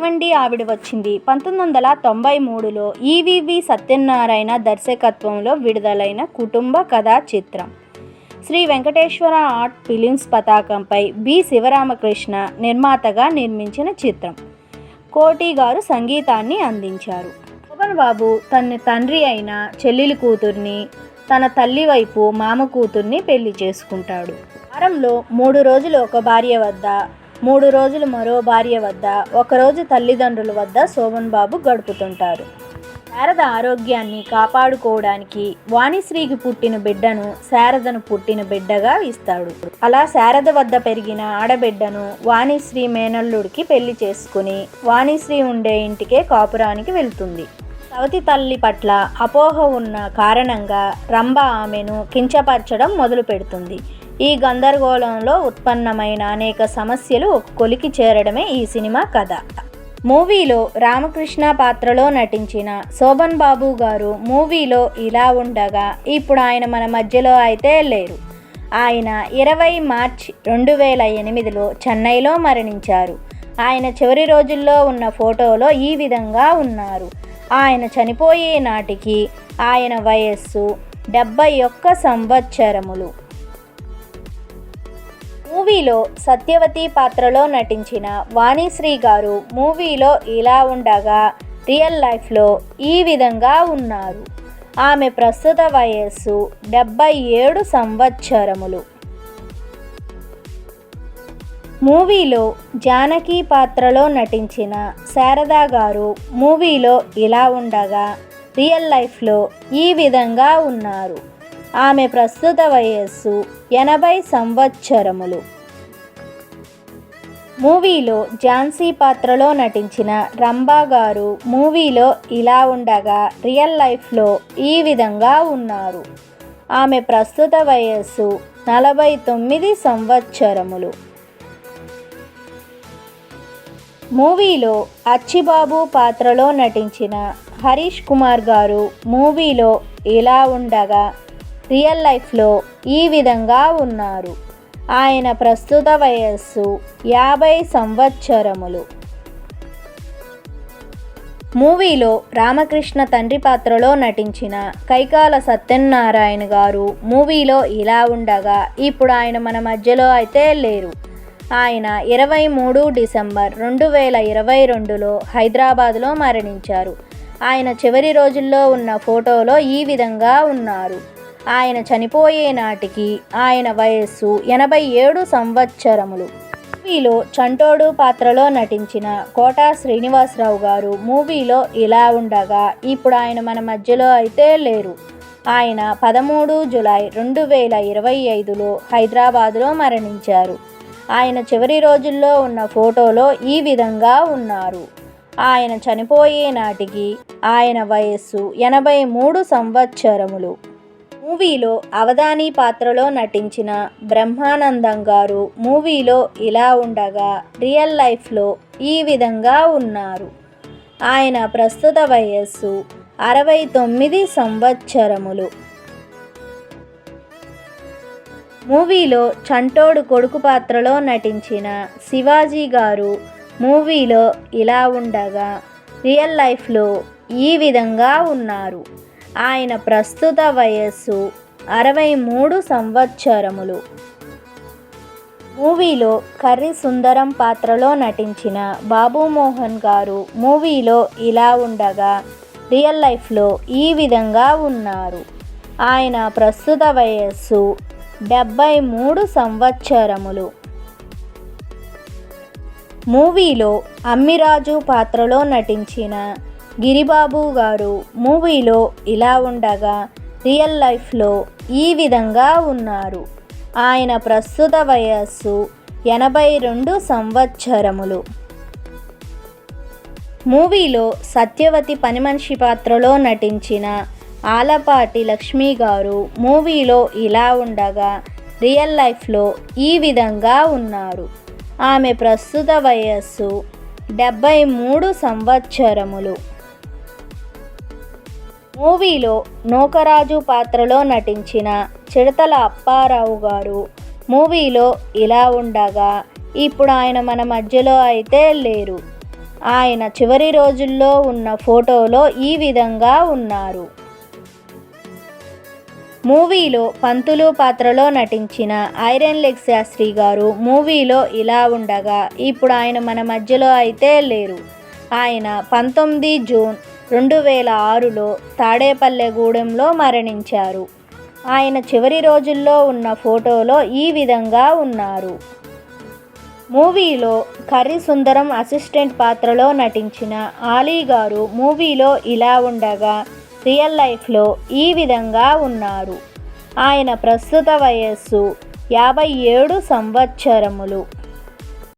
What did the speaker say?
ఏమండి ఆవిడ వచ్చింది. పంతొమ్మిది వందల తొంభై మూడులో ఈవివి సత్యనారాయణ దర్శకత్వంలో విడుదలైన కుటుంబ కథా చిత్రం. శ్రీ వెంకటేశ్వర ఆర్ట్ ఫిలిమ్స్ పతాకంపై బి. శివరామకృష్ణ నిర్మాతగా నిర్మించిన చిత్రం. కోటి గారు సంగీతాన్ని అందించారు. మోహన్ బాబు తన తండ్రి అయిన చెల్లెలి కూతుర్ని తన తల్లి వైపు మామ కూతుర్ని పెళ్ళి చేసుకుంటాడు. వారంలో మూడు రోజులు ఒక భార్య వద్ద మూడు రోజులు మరో భార్య వద్ద ఒకరోజు తల్లిదండ్రుల వద్ద శోభన్ బాబు గడుపుతుంటారు. శారద ఆరోగ్యాన్ని కాపాడుకోవడానికి వాణిశ్రీకి పుట్టిన బిడ్డను శారదను పుట్టిన బిడ్డగా ఇస్తాడు. అలా శారద వద్ద పెరిగిన ఆడబిడ్డను వాణిశ్రీ మేనల్లుడికి పెళ్ళి చేసుకుని వాణిశ్రీ ఉండే ఇంటికే కాపురానికి వెళ్తుంది. సవతి తల్లి పట్ల అపోహ ఉన్న కారణంగా రంభ ఆమెను కించపరచడం మొదలు పెడుతుంది ఈ గందరగోళంలో ఉత్పన్నమైన అనేక సమస్యలు ఒక కొలికి చేరడమే ఈ సినిమా కథ. మూవీలో రామకృష్ణ పాత్రలో నటించిన శోభన్ బాబు గారు మూవీలో ఇలా ఉండగా ఇప్పుడు ఆయన మన మధ్యలో అయితే లేరు. ఆయన ఇరవై మార్చ్ రెండు వేల ఎనిమిదిలో చెన్నైలో మరణించారు. ఆయన చివరి రోజుల్లో ఉన్న ఫోటోలో ఈ విధంగా ఉన్నారు. ఆయన చనిపోయే నాటికి ఆయన వయస్సు డెబ్బై ఒక్క సంవత్సరములు. మూవీలో సత్యవతి పాత్రలో నటించిన వాణిశ్రీ గారు మూవీలో ఇలా ఉండగా రియల్ లైఫ్లో ఈ విధంగా ఉన్నారు. ఆమె ప్రస్తుత వయస్సు డెబ్బై ఏడు సంవత్సరములు. మూవీలో జానకి పాత్రలో నటించిన శారదా గారు మూవీలో ఇలా ఉండగా రియల్ లైఫ్లో ఈ విధంగా ఉన్నారు. ఆమె ప్రస్తుత వయస్సు ఎనభై సంవత్సరములు. మూవీలో ఝాన్సీ పాత్రలో నటించిన రంభా గారు మూవీలో ఇలా ఉండగా రియల్ లైఫ్లో ఈ విధంగా ఉన్నారు. ఆమె ప్రస్తుత వయస్సు నలభై తొమ్మిది సంవత్సరములు. మూవీలో అచ్చిబాబు పాత్రలో నటించిన హరీష్ కుమార్ గారు మూవీలో ఇలా ఉండగా రియల్ లైఫ్లో ఈ విధంగా ఉన్నారు. ఆయన ప్రస్తుత వయస్సు యాభై సంవత్సరములు. మూవీలో రామకృష్ణ తండ్రి పాత్రలో నటించిన కైకాల సత్యనారాయణ గారు మూవీలో ఇలా ఉండగా ఇప్పుడు ఆయన మన మధ్యలో అయితే లేరు. ఆయన ఇరవై మూడు డిసెంబర్ రెండు వేల ఇరవై రెండులో హైదరాబాద్లో మరణించారు. ఆయన చివరి రోజుల్లో ఉన్న ఫోటోలో ఈ విధంగా ఉన్నారు. ఆయన చనిపోయే నాటికి ఆయన వయస్సు ఎనభై ఏడు సంవత్సరములు. మూవీలో చంటోడు పాత్రలో నటించిన కోటా శ్రీనివాసరావు గారు మూవీలో ఇలా ఉండగా ఇప్పుడు ఆయన మన మధ్యలో అయితే లేరు. ఆయన పదమూడు జులై రెండు వేల ఇరవై ఐదులో హైదరాబాదులో మరణించారు. ఆయన చివరి రోజుల్లో ఉన్న ఫోటోలో ఈ విధంగా ఉన్నారు. ఆయన చనిపోయే నాటికి ఆయన వయస్సు ఎనభై మూడు సంవత్సరములు. మూవీలో అవధాని పాత్రలో నటించిన బ్రహ్మానందం గారు మూవీలో ఇలా ఉండగా రియల్ లైఫ్లో ఈ విధంగా ఉన్నారు. ఆయన ప్రస్తుత వయస్సు అరవై తొమ్మిది సంవత్సరములు. మూవీలో చంటోడు కొడుకు పాత్రలో నటించిన శివాజీ గారు మూవీలో ఇలా ఉండగా రియల్ లైఫ్లో ఈ విధంగా ఉన్నారు. ఆయన ప్రస్తుత వయస్సు అరవై మూడు సంవత్సరములు. మూవీలో కర్రీ సుందరం పాత్రలో నటించిన బాబు మోహన్ గారు మూవీలో ఇలా ఉండగా రియల్ లైఫ్లో ఈ విధంగా ఉన్నారు. ఆయన ప్రస్తుత వయస్సు డెబ్బై మూడు సంవత్సరములు. మూవీలో అమ్మిరాజు పాత్రలో నటించిన గిరిబాబు గారు మూవీలో ఇలా ఉండగా రియల్ లైఫ్లో ఈ విధంగా ఉన్నారు. ఆయన ప్రస్తుత వయస్సు ఎనభై రెండు సంవత్సరములు. మూవీలో సత్యవతి పనిమనిషి పాత్రలో నటించిన ఆలపాటి లక్ష్మి గారు మూవీలో ఇలా ఉండగా రియల్ లైఫ్లో ఈ విధంగా ఉన్నారు. ఆమె ప్రస్తుత వయస్సు డెబ్బై మూడు సంవత్సరములు. మూవీలో నూకరాజు పాత్రలో నటించిన చిడతల అప్పారావు గారు మూవీలో ఇలా ఉండగా ఇప్పుడు ఆయన మన మధ్యలో అయితే లేరు. ఆయన చివరి రోజుల్లో ఉన్న ఫోటోలో ఈ విధంగా ఉన్నారు. మూవీలో పంతులు పాత్రలో నటించిన ఐరన్ లెగ్ శాస్త్రి గారు మూవీలో ఇలా ఉండగా ఇప్పుడు ఆయన మన మధ్యలో అయితే లేరు. ఆయన పంతొమ్మిది జూన్ రెండు వేల ఆరులో తాడేపల్లెగూడెంలో మరణించారు. ఆయన చివరి రోజుల్లో ఉన్న ఫోటోలో ఈ విధంగా ఉన్నారు. మూవీలో కర్రీ సుందరం అసిస్టెంట్ పాత్రలో నటించిన ఆలీ గారు మూవీలో ఇలా ఉండగా రియల్ లైఫ్లో ఈ విధంగా ఉన్నారు. ఆయన ప్రస్తుత వయస్సు యాభై ఏడు సంవత్సరములు.